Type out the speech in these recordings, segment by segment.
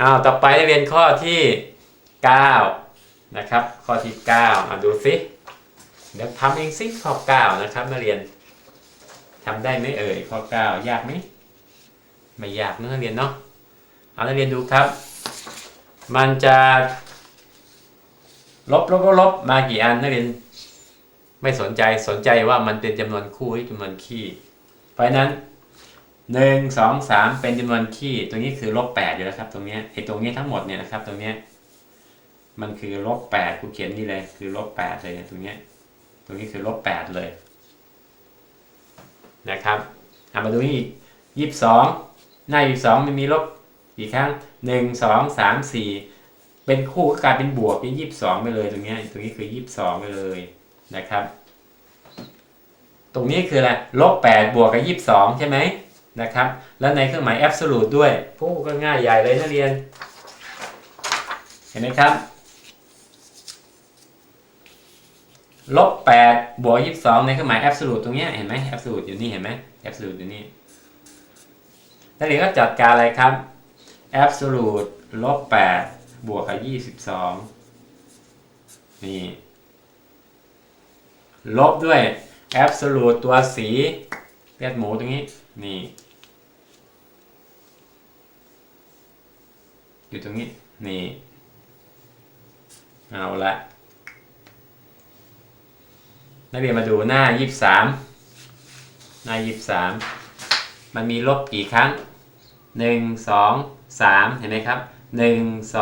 อ้าวต่อไปเรียนข้อที่เก้านะครับ ข้อที่เก้าอะดูสิเดี๋ยวทำเองสิข้อเก้านะครับนักเรียนทำได้ไหมเอ่ยข้อเก้ายากไหมไม่ยากนะักเรียนเนาะเอานักเรียนดูครับ มันจะลบลบลบลบมากี่อันนักเรียนไม่สนใจสนใจว่ามันเป็นจำนวนคู่หรือจำนวนคี่เพราะนั้น หนึ่งสองสามเป็นจำนวนคี่ตรงนี้คือลบแปดอยู่แล้วครับ ตรงนี้ไอ้ตรงนี้ทั้งหมดเนี่ยนะครับ ตรงนี้มันคือลบแปดกูเขียนนี่เลยคือลบแปดเลยตรงนี้ตรงนี้คือลบแปดเลย นะครับเอามาดูนี่อีกยี่สิบสองหน้ายี่สองมันมีลบกี่ครั้งหนึ่งสองสามสี่เป็นคู่ก็กลายเป็นบวกเป็นยี่สิบสองไปเลย ตรงนี้ตรงนี้คือยี่สิบสองไปเลยนะครับ ตรงนี้คืออะไรลบแปดบวกกับยี่สิบสองใช่ไหม นะครับ แล้วในเครื่องหมาย absolute ด้วยพวกก็ง่ายใหญ่เลยนักเรียน เห็นไหมครับลบแปดบวกยี่สิบสองในเครื่องหมาย absolute ตรงเนี้ยเห็นไหม absolute อยู่นี่เห็นไหม absolute อยู่นี่นักเรียนก็จัดการอะไรครับ absolute ลบแปดบวกกับยี่สิบสองนี่ลบด้วย absolute ตัวสี เลียดหมูตรงนี้ นี่ อยู่ตรงนี้ นี่ เอาละนักเรียนมาดูหน้า 23 หน้า 23 มันมีลบกี่ครั้ง 1 2 3 เห็นไหมครับ 1 2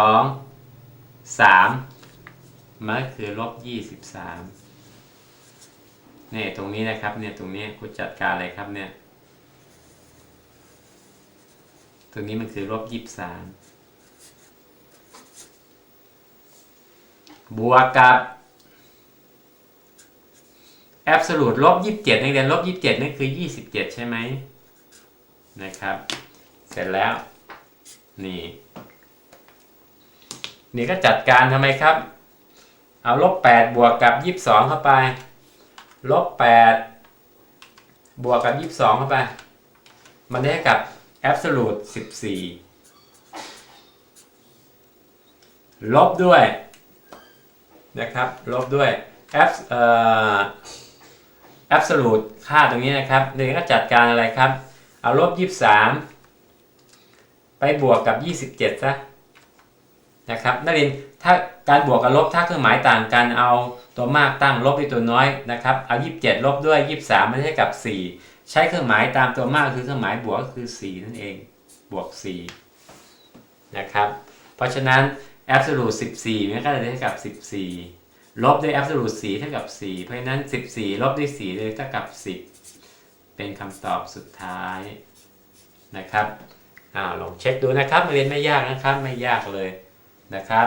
3 มันคือลบ 23 เนี่ยตรงนี้นะครับเนี่ยตรงนี้คุณจัดการอะไรครับเนี่ย ตรงนี้มันคือลบ23บวกกับ absolute ลบ27นักเรียนลบ27นั่นคือ27ใช่ไหมนะครับ เสร็จแล้ว นี่นี่ก็จัดการทำไมครับ เอาลบ8บวกกับ22เข้าไป ลบ8บวกกับ 22เข้าไป มันได้กับ absolute 14 ลบด้วยนะครับ ลบด้วย abs เอ่อ absolute ค่าตรงนี้นะครับเดี๋ยวก็จัดการอะไรครับ เอาลบ 23 ไปบวกกับ 27ซะ นะครับนักเรียนถ้าการบวกกับลบถ้าเครื่องหมายต่างกันเอาตัวมากตั้งลบด้วยตัวน้อยนะครับเอา 27 ลบด้วย 23 มันให้กับ 4 ใช้เครื่องหมายตามตัวมากคือเครื่องหมายบวกก็คือ 4 นั่นเองบวก 4 นะครับ เพราะฉะนั้น absolute 14มันก็จะได้กับ 14 ลบด้วย absolute 4เท่ากับ 4 เพราะฉะนั้น 14 ลบด้วย 4 เลยเท่ากับ 10 เป็นคำตอบสุดท้ายนะครับอ้าวลองเช็คดูนะครับเรียนไม่ยากนะครับไม่ยากเลย นะครับ